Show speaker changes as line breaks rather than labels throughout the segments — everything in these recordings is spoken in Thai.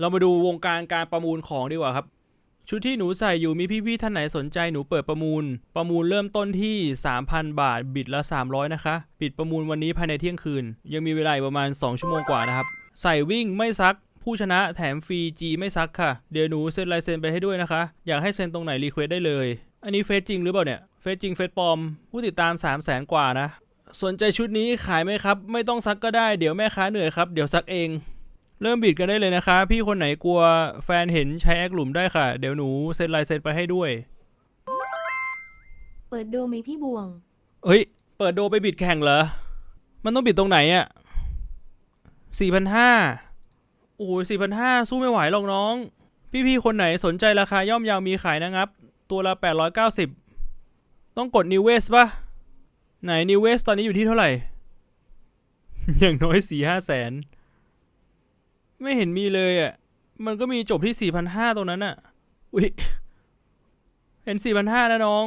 เรามาดูวงการการประมูลของดีกว่าครับ ชุดที่หนูใส่อยู่มีพี่ๆท่านไหนสนใจหนูเปิดประมูล ประมูลเริ่มต้นที่ 3,000 บาทบิดละ 300 นะคะ ปิดประมูลวันนี้ภายในเที่ยงคืน ยังมีเวลาประมาณ 2 ชั่วโมงกว่านะครับ ใส่วิ่งไม่ซักผู้ชนะแถมฟรีจีไม่ซักค่ะ เดี๋ยวหนูเซ็นลายเซ็นไปให้ด้วยนะคะ อยากให้เซ็นตรงไหนรีเควสได้เลย อันนี้เฟซจริงหรือเปล่าเนี่ย เฟซจริงเฟซปลอม ผู้ติดตาม 3 0 0แสนกว่านะ สนใจชุดนี้ขายไหมครับ ไม่ต้องซักก็ได้ เดี๋ยวแม่ค้าเหนื่อยครับ เดี๋ยวซักเอง เริ่มบิดกันได้เลยนะคะ พี่คนไหนกลัวแฟนเห็นใช้แอคหลุมได้ค่ะ เดี๋ยวหนูเซ็นลายเซ็นไปให้ด้วย
เปิดโดไหมพี่บวง
เฮ้ย เปิดโดไปบิดแข่งเหรอ มันต้องบิดตรงไหนอะสี่พันห้าโอ้ยสี่พันห้าสู้ไม่ไหวหรอกน้อง พี่ๆคนไหนสนใจราคาย่อมเยาวมีขายนะครับ ตัวละแปดร้อยเก้าสิบต้องกด New West ปะไหน New West ตอนนี้อยู่ที่เท่าไหร่ อย่างน้อยสี่ห้าแสน ไม่เห็นมีเลยอะมันก็มีจบที่สี่พันห้าตรงนั้นอะอุ้ยเห็นสี่พันห้านะน้อง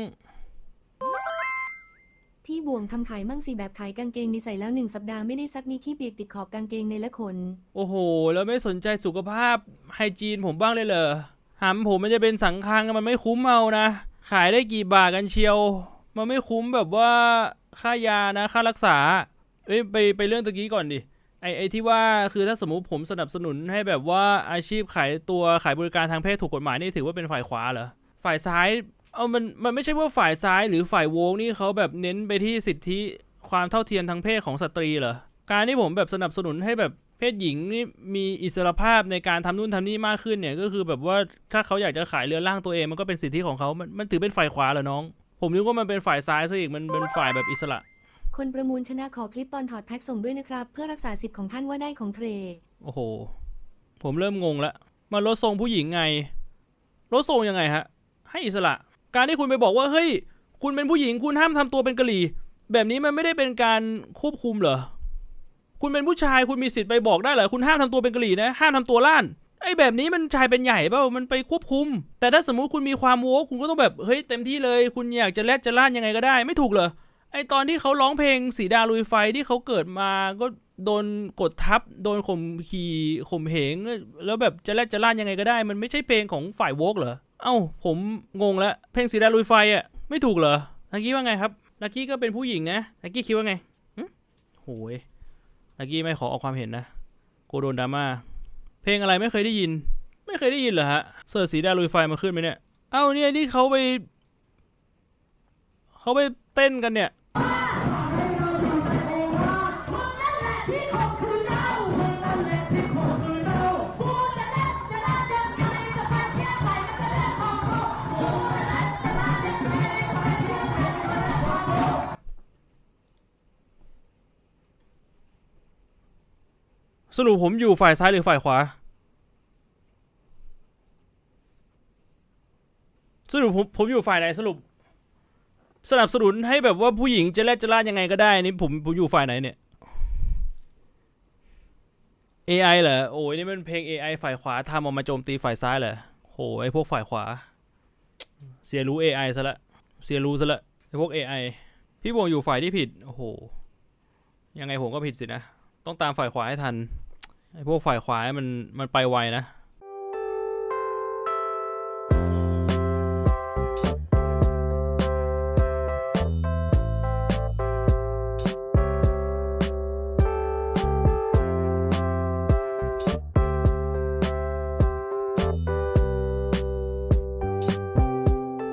พี่บวงทำขายมั่งสิแบบขายกางเกงในใส่แล้วหนึ่งสัปดาห์ไม่ได้ซักมีขี้เปียกติดขอบกางเกงในและขน
โอ้โห แล้วไม่สนใจสุขภาพไฮจีนผมบ้างเลยเหรอหำผมมันจะเป็นสังคังมันไม่คุ้มเอานะ ขายได้กี่บาทกันเชียว มันไม่คุ้มแบบว่าค่ายานะค่ารักษา เอ้ยไปไปเรื่องตะกี้ก่อนดิ ไอไอที่ว่าคือถ้าสมมุติผมสนับสนุนให้แบบว่าอาชีพขายตัวขายบริการทางเพศถูกกฎหมายนี่ถือว่าเป็นฝ่ายขวาเหรอฝ่ายซ้ายเอามันมันไม่ใช่ว่าฝ่ายซ้ายหรือฝ่ายโวงนี่เขาแบบเน้นไปที่สิทธิความเท่าเทียมทางเพศของสตรีเหรอการที่ผมแบบสนับสนุนให้แบบเพศหญิงนี่มีอิสรภาพในการทำนู่นทำนี่มากขึ้นเนี่ยก็คือแบบว่าถ้าเขาอยากจะขายเรือร่างตัวเองมันก็เป็นสิทธิของเขามันมันถือเป็นฝ่ายขวาเหรอน้อง ผมนึกว่ามันเป็นฝ่ายซ้ายซะอีกมันเป็นฝ่ายแบบอิสระ
คนประมูลชนะขอคลิปตอนถอดแพ็คส่งด้วยนะครับ เพื่อรักษาสิทธิ์ของท่านว่าได้ของเทร
โอ้โห ผมเริ่มงงล้วมันลดทรงผู้หญิงไงลดทรงยังไงฮะ ให้อิสระ การที่คุณไปบอกว่าเฮ้ย คุณเป็นผู้หญิงคุณห้ามทำตัวเป็นกะหรี่ แบบนี้มันไม่ได้เป็นการควบคุมเหรอ คุณเป็นผู้ชายคุณมีสิทธิ์ไปบอกได้เหรอคุณห้ามทำตัวเป็นกะหรี่นะห้ามทำตัวล้านไอ้แบบนี้มันชายเป็นใหญ่เปล่ามันไปควบคุม แต่ถ้าสมมุติคุณมีความโว้คุณก็ต้องแบบเฮ้ยเต็มที่เลย คุณอยากจะแลดจะล้านยังไงก็ได้ไม่ถูกเหรอ ไอตอนที่เขาร้องเพลงสีดาลุยไฟที่เขาเกิดมาก็โดนกดทับ โดนข่มขี่ข่มเหง แล้วแบบจะแลดจะล่านยังไงก็ได้ มันไม่ใช่เพลงของฝ่ายโวกเหรอ เอ้า ผมงงแล้วเพลงสีดาลุยไฟอะ ไม่ถูกเหรอลักกี้ว่าไงครับลักกี้ก็เป็นผู้หญิงนะลักกี้คิดว่าไงหึโหยลักกี้ไม่ขอออกความเห็นนะกูโดนดราม่าเพลงอะไรไม่เคยได้ยิน ไม่เคยได้ยินเหรอฮะเสิร์ชสีดาลุยไฟมาขึ้นไหมเนี่ย เอ้าเนี่ยนี่เขาไปเขาไปเต้นกันเนี่ย สรุปผมอยู่ฝ่ายซ้ายหรือฝ่ายขวา สรุปผมผมอยู่ฝ่ายไหนสรุป สนับสนุนให้แบบว่าผู้หญิงจะแลดจะลาดยังไงก็ได้นี่ผมผมอยู่ฝ่ายไหนเนี่ย AI เหรอ โอ้ยนี่มันเพลง AI ฝ่ายขวาทำออกมาโจมตีฝ่ายซ้ายเหรอโหไอพวกฝ่ายขวา เสียรู้ AI ซะละ เสียรู้ซะละไอพวก AI พี่บวงอยู่ฝ่ายที่ผิด โอ้โห ยังไงผมก็ผิดสินะ ต้องตามฝ่ายขวาให้ทัน ไอพวกฝ่ายขวามันมันไปไวนะ